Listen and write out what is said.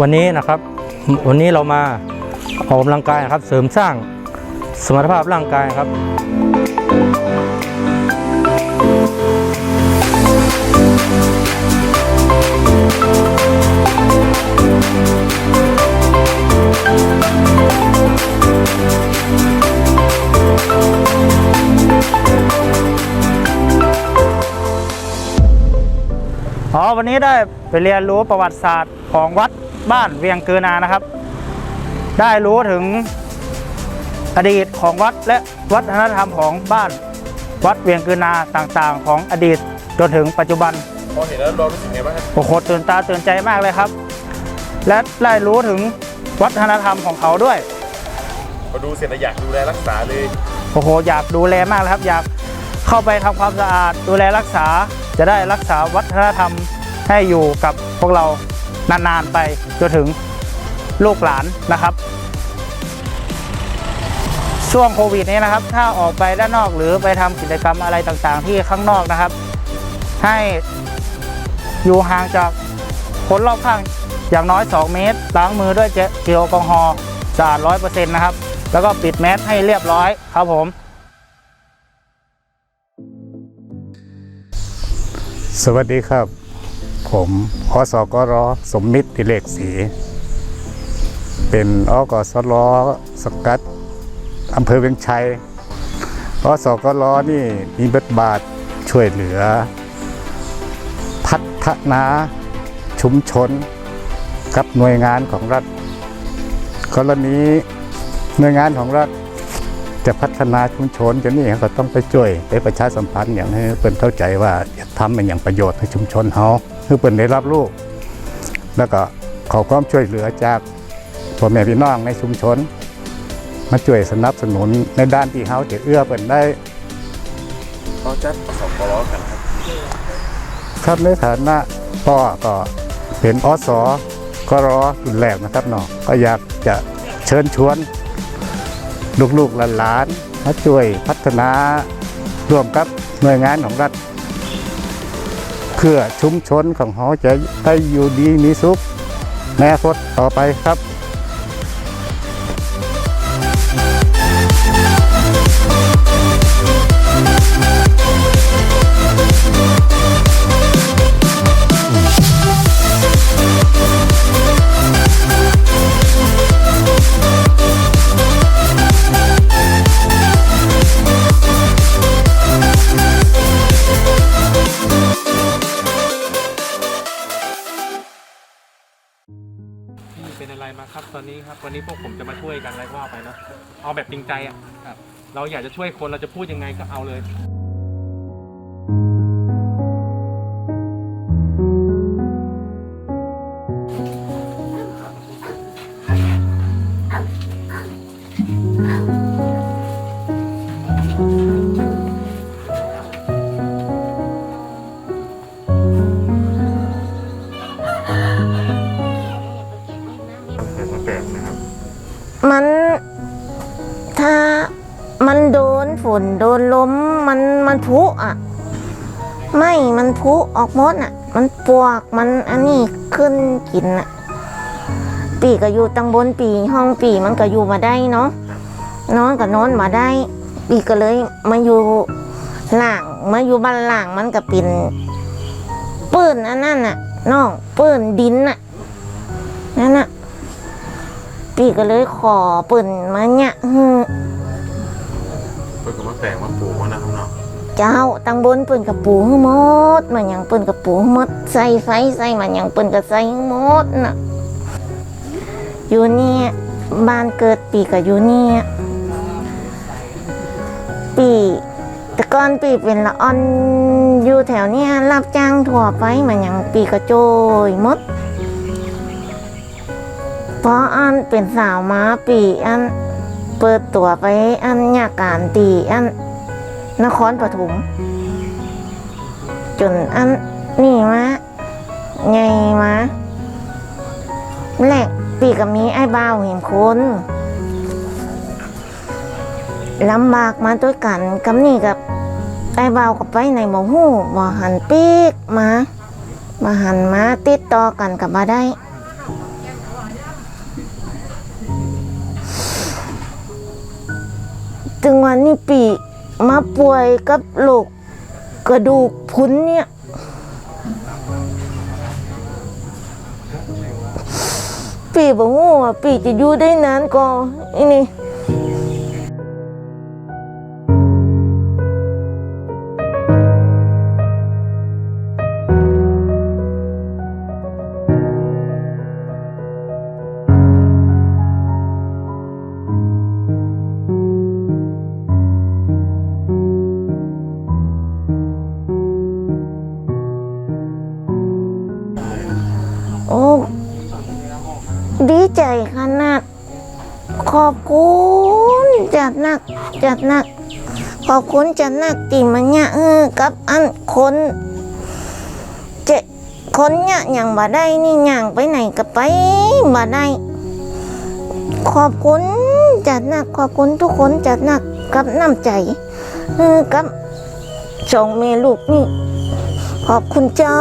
วันนี้นะครับ วันนี้เรามาออกกำลังกายนะครับ เสริมสร้างสมรรถภาพร่างกายครับ อ๋อ วันนี้ได้ไปเรียนรู้ประวัติศาสตร์ของวัด บ้านเวียงเกือนานะครับ ได้รู้ถึงอดีตของวัดและวัฒนธรรมของบ้าน วัดเวียงเกือนาต่างๆ ของอดีตจนถึงปัจจุบันพอเห็นแล้วเรารู้สึกไงบ้างครับโอ้โหตื่นตาตื่นใจมากเลยครับ และได้รู้ถึงวัฒนธรรมของเขาด้วยพอดูเสร็จแล้วอยากดูแลรักษาเลยโอ้โหอยากดูแลมากเลยครับ อยากเข้าไปทำความสะอาดดูแลรักษาจะได้รักษาวัฒนธรรมให้อยู่กับพวกเรา นานๆไปจนถึงลูกหลานนะครับ ช่วงโควิดนี้นะครับ ถ้าออกไปด้านนอกหรือไปทำกิจกรรมอะไรต่างๆ ที่ข้างนอกนะครับ ให้อยู่ห่างจากคนรอบข้างอย่างน้อย 2 เมตร ล้างมือด้วยเจลแอลกอฮอล์สะอาดร้อยเปอร์เซ็นต์นะครับ แล้วก็ปิดแมสให้เรียบร้อยครับผม สวัสดีครับ ผมอสกรสมมิตรติเลกศีเป็นอกสรสกัดอำเภอเวียงชัยอสกรนี่มีบทบาทช่วยเหลือ พัฒนาชุมชนกับหน่วยงานของรัฐกรณีหน่วยงานของรัฐจะพัฒนาชุมชนจะนี่เขาก็ต้องไปช่วยไปประชาสัมพันธ์อย่างให้เปิ้นเข้าใจว่าทำเป็นอย่างประโยชน์ให้ชุมชนเขา คือเปิ้นได้รับรู้แล้วก็ขอความช่วยเหลือจากพ่อแม่พี่น้องในชุมชน มาช่วยสนับสนุนในด้านที่เขาจะเอื้อเปิ้นได้เขาจะสอบกล้อกันครับ ครับในฐานะพ่อก็เป็นอสก็รอรุ่นแรกนะครับเนาะก็อยากจะเชิญชวนลูกๆหลานๆมาช่วยพัฒนาร่วมกับหน่วยงานของรัฐเพื่อชุมชนของหอจะได้อยู่ดีมีสุขในอนาคตต่อไปครับ ตอนนี้ครับวันนี้พวกผมจะมาช่วยกันอะไรก็ว่าไปเนอะเอาแบบจริงใจอะเราอยากจะช่วยคนเราจะพูดยังไงก็เอาเลย มันถ้ามันโดนฝนโดนลมมันมันพุอะ ไม่มันพุออกมดอะ มันปวกมันอันนี้ขึ้นกินอะ ปีก็อยู่ตังบนปีห้องปีมันก็อยู่มาได้เนาะนอนก็นอนมาได้ ปีก็เลยมาอยู่หลังมาอยู่บ้านหลังมันก็เป็นปืนอันนั้นน่ะน้องปืนดินน่ะ ปีก็เลยขอปืนมาเนี่ยฮึเพื่อนก็มาแต่งมาปลูกมานะครับเนาะเจ้าตังบนปืนกับปูให้หมดมันยังปืนกับปูให้หมดใส่ไฟใส่มันยังปืนกับใส่ให้หมดน่ะอยู่เนี่ยบ้านเกิดปีกับอยู่เนี่ยปีแต่ก่อนปีเป็นละอ่อนอยู่แถวเนี้ยรับจ้างทั่วไปมันยังปีกระโจยหมด เพราะอันเป็นสาวม้าปีอัน เปิดตัวไปอันยาการตีอัน นครปฐมจนอันนี่มาไงมาแหลกปีกับมีไอ้บ่าวเห็นคนลำบากมาด้วยกันกับนี่กับไอ้บ่ากับไปในหมอหูบ่หันปีกมามาหันมาติดต่อกันกับมาได้ จังวันนี้ปีมาป่วยกับโรคกระดูกพุ้นเนี่ยปีบอกว่าปีจะอยู่ได้นานก็อันนี้ ขอบคุณจัดหนักจัดหนัก ขอบคุณจัดหนักที่มันเนี่ยเออกับอันคนเจคนเนี่ยอย่างบ่ได้นี่อย่างไปไหนก็ไปบ่ได้ ขอบคุณจัดหนักขอบคุณทุกคนจัดหนักกับน้ำใจเออกับสองเมลูกนี่ ขอบคุณเจ้า